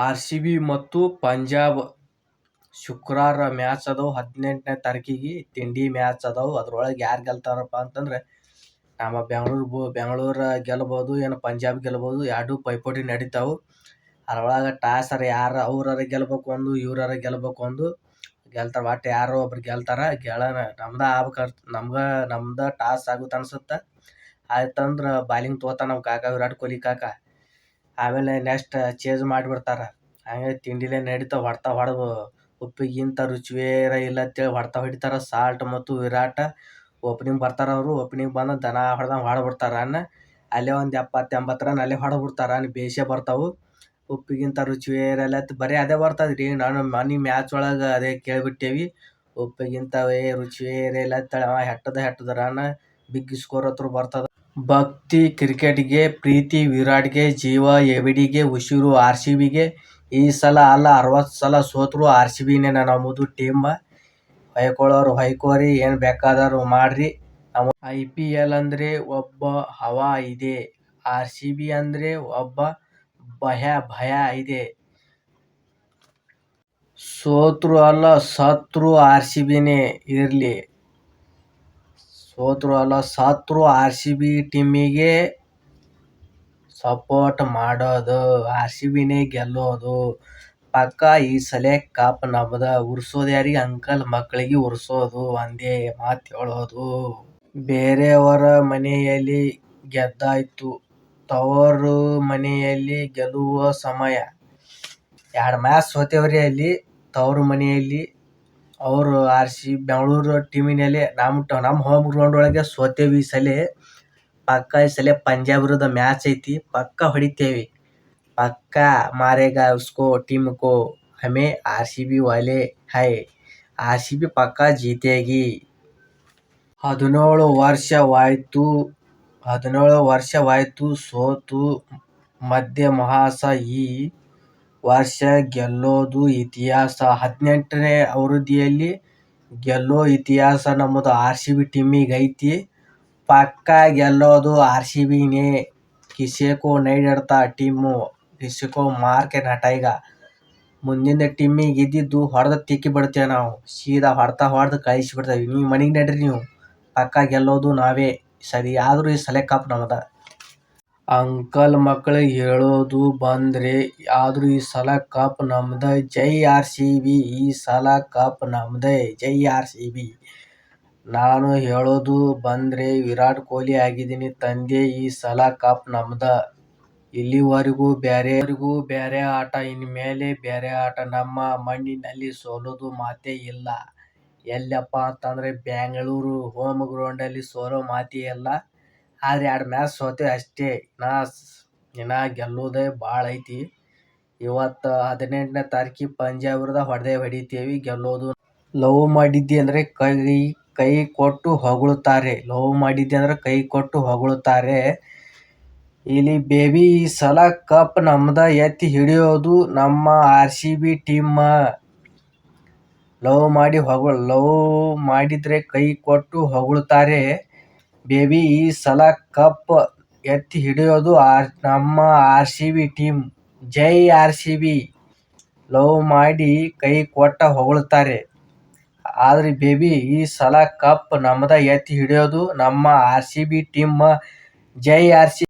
RCB ಮತ್ತು ಪಂಜಾಬ್ ಶುಕ್ರವಾರ match ಅದಾವ. ಹದಿನೆಂಟನೇ ತಾರೀಕಿಗೆ ತಿಂಡಿ ಮ್ಯಾಚ್ ಅದಾವ. ಅದ್ರೊಳಗೆ ಯಾರು ಗೆಲ್ತಾರಪ್ಪ ಅಂತಂದ್ರೆ ನಮ್ಮ ಬೆಂಗಳೂರು ಬೆಂಗಳೂರು ಗೆಲ್ಬೋದು, ಏನು ಪಂಜಾಬ್ ಗೆಲ್ಬೋದು ಎರಡೂ ಪೈಪೋಟಿ ನಡೀತಾವೆ. ಅದ್ರೊಳಗೆ ಟಾಸರ್ ಯಾರು ಅವ್ರಾರ ಗೆಲ್ಬೇಕು ಒಂದು ಇವ್ರಾರ ಗೆಲ್ಬೇಕು ಒಂದು ಗೆಲ್ತಾರೆ. ಒಟ್ಟು ಯಾರೋ ಒಬ್ರು ಗೆಲ್ತಾರೆ. ಗೆಳ ನಮ್ದು ಆಗ್ಬೇಕು ನಮ್ಗೆ, ನಮ್ದು ಟಾಸ್ ಆಗುತ್ತೆ ಅನ್ಸುತ್ತೆ. ಆಯ್ತಂದ್ರೆ ಬಾಲಿಂಗ್ ತೋತ ನಮ್ಮ ಕಾಕ, ವಿರಾಟ್ ಕೊಹ್ಲಿ ಕಾಕ. ಆಮೇಲೆ ನೆಕ್ಸ್ಟ್ ಚೇಂಜ್ ಮಾಡಿಬಿಡ್ತಾರೆ. ಹಂಗೆ ತಿಂಡಿಲೇ ನಡೀತಾ ಹೊಡ್ತಾ ಹೊಡೆದು ಉಪ್ಪಿಗಿಂತ ರುಚಿಯೇರ ಇಲ್ಲ ಅಂತೇಳಿ ಹೊಡ್ತಾ ಹೊಡಿತಾರೆ. ಸಾಲ್ಟ್ ಮತ್ತು ವಿರಾಟ್ ಓಪನಿಂಗ್ ಬರ್ತಾರೆ ಅವರು. ಓಪನಿಂಗ್ ಬಂದು ದನ ಹೊಡೆದಂಗೆ ಹೊಡೆದ್ಬಿಡ್ತಾರೆ ರನ್ ಅಲ್ಲೇ ಒಂದು ಎಪ್ಪತ್ತು ಎಂಬತ್ತು ರನ್ ಅಲ್ಲೇ ಹೊಡೆದ್ಬಿಡ್ತಾರೆ ರನ್ ಬೇಸೇ ಬರ್ತಾವು ಉಪ್ಪಿಗಿಂತ ರುಚಿ ಅಂತ ಬರೀ ಅದೇ ಬರ್ತದೆ ರೀ ನಾನು ಮನೆ ಮ್ಯಾಚ್ ಒಳಗೆ ಅದೇ ಕೇಳಿಬಿಟ್ಟೇವಿ. ಉಪ್ಪಿಗಿಂತ ಏ ರುಚಿ ಇಲ್ಲ ಅಂತೇಳಿ ಅವ ಹೆಟ್ಟದ ಹೆಟ್ಟದ ರನ್ ಬಿಗ್ ಸ್ಕೋರ್ ಹತ್ರ ಬರ್ತದೆ. ಭಕ್ತಿ ಕ್ರಿಕೆಟ್ಗೆ, ಪ್ರೀತಿ ವಿರಾಟ್ಗೆ, ಜೀವ ಎವಿಡಿಗೆ, ಉಸಿರು ಆರ್ ಸಿ ಬಿಗೆ ಈ ಸಲ ಅಲ್ಲ, ಅರವತ್ತು ಸಲ ಸೋತರು ಆರ್ ಸಿ ಬಿನೇ ನಮ್ಮದು ಟೀಮ್ ಹೊಯ್ಕೊಳ್ಳೋರು ಹೊಯ್ಕೋರಿ, ಏನು ಬೇಕಾದರೂ ಮಾಡ್ರಿ. ಐ ಪಿ ಎಲ್ ಅಂದರೆ ಒಬ್ಬ ಹವಾ ಇದೆ. ಆರ್ ಸಿ ಬಿ ಅಂದರೆ ಒಬ್ಬ ಭಯ ಭಯ ಇದೆ. ಸೋತರು ಅಲ್ಲ, ಸತ್ರು ಆರ್ ಸಿ ಬಿನೇ ಇರಲಿ. ಸೋತ್ರು ಅಲ್ಲ, ಸತ್ರು ಆರ್ ಸಿ ಬಿ ಟೀಮಿಗೆ ಸಪೋರ್ಟ್ ಮಾಡೋದು, ಆರ್ ಸಿ ಬಿನೇ ಗೆಲ್ಲೋದು. ಪಕ್ಕ ಈ ಸಲ ಕಪ್ ನಮ್ದ ಉರ್ಸೋದು ಯಾರಿಗೆ? ಅಂಕಲ್ ಮಕ್ಕಳಿಗೆ ಉರ್ಸೋದು, ಒಂದೇ ಮಾತು ಹೇಳೋದು. ಬೇರೆಯವರ ಮನೆಯಲ್ಲಿ ಗೆದ್ದಾಯ್ತು. ತವರು ಮನೆಯಲ್ಲಿ ಗೆಲ್ಲುವ ಸಮಯ. ಎರಡು ಮ್ಯಾಚ್ ಸೋತೇವ್ರಿ ಅಲ್ಲಿ, ತವರು ಮನೆಯಲ್ಲಿ ಅವರು ಆರ್ ಸಿ ಬೆಂಗಳೂರು ಟೀಮಿನಲ್ಲಿ ನಮ್ಮ ನಮ್ಮ ಹೋಮ್ ಗ್ರೌಂಡ್ ಒಳಗೆ ಸೋತೇವಿ ಈ ಸಲ ಪಕ್ಕ ಈ ಸಲ ಪಂಜಾಬ್ ವಿರುದ್ಧ ಮ್ಯಾಚ್ ಐತಿ ಪಕ್ಕ ಹೊಡಿತೇವಿ ಪಕ್ಕ ಮಾರೇಗಾ ಉಸ್ಕೋ ಟೀಮ್ ಕೋ ಹಮೇ ಆರ್ ಸಿ ಬಿ ವಾಲೆ ಹೈ ಆರ್ ಸಿ ಬಿ ಪಕ್ಕ ಜೀತೇಗಿ ಹದಿನೇಳು ವರ್ಷವಾಯ್ತು ಹದಿನೇಳು ವರ್ಷವಾಯ್ತು ಸೋತು ಮಧ್ಯ ಮಹಾಸ ಈ ವರ್ಷ ಗೆಲ್ಲೋದು ಇತಿಹಾಸ. ಹದಿನೆಂಟನೇ ಅವಧಿಯಲ್ಲಿ ಗೆಲ್ಲೋ ಇತಿಹಾಸ ನಮ್ಮದು ಆರ್ ಸಿ ಬಿ ಟೀಮಿಗೆ ಐತಿ. ಪಕ್ಕ ಗೆಲ್ಲೋದು ಆರ್ ಸಿ ಬಿನೇ ಕಿಸೇಕೋ ನೈಡಡ್ತಾ ಟೀಮು. ಕಿಸೇಕೋ ಮಾರ್ಕೆ ನಟೈಗ ಮುಂದಿನ ಟೀಮಿಗೆ ಇದ್ದಿದ್ದು ಹೊಡೆದು ತಿಕ್ಕಿ ಬಿಡ್ತೇವೆ ನಾವು. ಸೀದಾ ಹೊಡ್ತಾ ಹೊಡೆದು ಕಳಿಸಿ ಬಿಡ್ತೇವೆ. ನೀವು ಮನೆಗೆ ನಡ್ರಿ ನೀವು. ಪಕ್ಕ ಗೆಲ್ಲೋದು ನಾವೇ. ಸರಿ ಆದರೂ ಈ ಸಲ ಕಪ್ ಅಂಕಲ್ ಮಕ್ಕಳಿಗೆ ಹೇಳೋದು ಬಂದ್ರೆ, ಆದ್ರು ಈ ಸಲ ಕಪ್ ನಮ್ದ. ಜೈ ಆರ್ ಸಿ ಬಿ, ಈ ಸಲ ಕಪ್ ನಮ್ದೇ. ಜೈ ಆರ್ ಸಿ ಬಿ. ನಾನು ಹೇಳೋದು ಬಂದ್ರೆ, ವಿರಾಟ್ ಕೊಹ್ಲಿ ಆಗಿದ್ದೀನಿ ತಂದೆ, ಈ ಸಲ ಕಪ್ ನಮ್ದ. ಇಲ್ಲಿವರೆಗೂ ಬೇರೆವರೆಗೂ ಬೇರೆ ಆಟ, ಇನ್ಮೇಲೆ ಬೇರೆ ಆಟ. ನಮ್ಮ ಮಣ್ಣಿನಲ್ಲಿ ಸೋಲೋದು ಮಾತೇ ಇಲ್ಲ. ಎಲ್ಲಪ್ಪ ಅಂತಂದ್ರೆ ಬೆಂಗಳೂರು ಹೋಮ್ ಗ್ರೌಂಡಲ್ಲಿ ಸೋಲೋ ಮಾತೇ ಇಲ್ಲ. ಆದ್ರೆ ಎರಡು ಮ್ಯಾಚ್ ಸೋತೆ ಅಷ್ಟೇ. ನಾ ಇನ್ನ ಗೆಲ್ಲೋದೇ ಭಾಳ ಐತಿ. ಇವತ್ತು ಹದಿನೆಂಟನೇ ತಾರೀಕಿಗೆ ಪಂಜಾಬ್ ವಿರುದ್ಧ ಹೊಡೆದೇ ಹೊಡಿತೇವಿ, ಗೆಲ್ಲೋದು. ಲವ್ ಮಾಡಿದ್ದಿ ಅಂದರೆ ಕೈ ಕೈ ಕೊಟ್ಟು ಹೊಗಳುತ್ತಾರೆ. ಲವ್ ಮಾಡಿದ್ದಿ ಅಂದ್ರೆ ಕೈ ಕೊಟ್ಟು ಹೊಗಳುತ್ತಾರೆ. ಇಲ್ಲಿ ಬೇಬಿ ಈ ಸಲ ಕಪ್ ನಮ್ದ ಎತ್ತಿ ಹಿಡಿಯೋದು ನಮ್ಮ R C B team love ಮಾಡಿ ಹೊಗಳ, ಲವ್ ಮಾಡಿದ್ರೆ ಕೈ ಕೊಟ್ಟು ಹೊಗಳುತ್ತಾರೆ. ಬೇಬಿ, ಈ ಸಲ ಕಪ್ ಎತ್ತಿ ಹಿಡಿಯೋದು ಆರ್, ನಮ್ಮ ಆರ್ ಸಿ ಬಿ ಟೀಮ್. ಜೈ ಆರ್ ಸಿ ಬಿ ಲವ್ ಮಾಡಿ ಕೈ ಕೊಟ್ಟ ಹೊಗಳುತ್ತಾರೆ ಆದ್ರೆ ಬೇಬಿ, ಈ ಸಲ ಕಪ್ ನಮ್ದ ಎತ್ತಿ ಹಿಡಿಯೋದು ನಮ್ಮ ಆರ್ ಸಿ ಬಿ ಟೀಮ್. ಜೈ ಆರ್ ಸಿ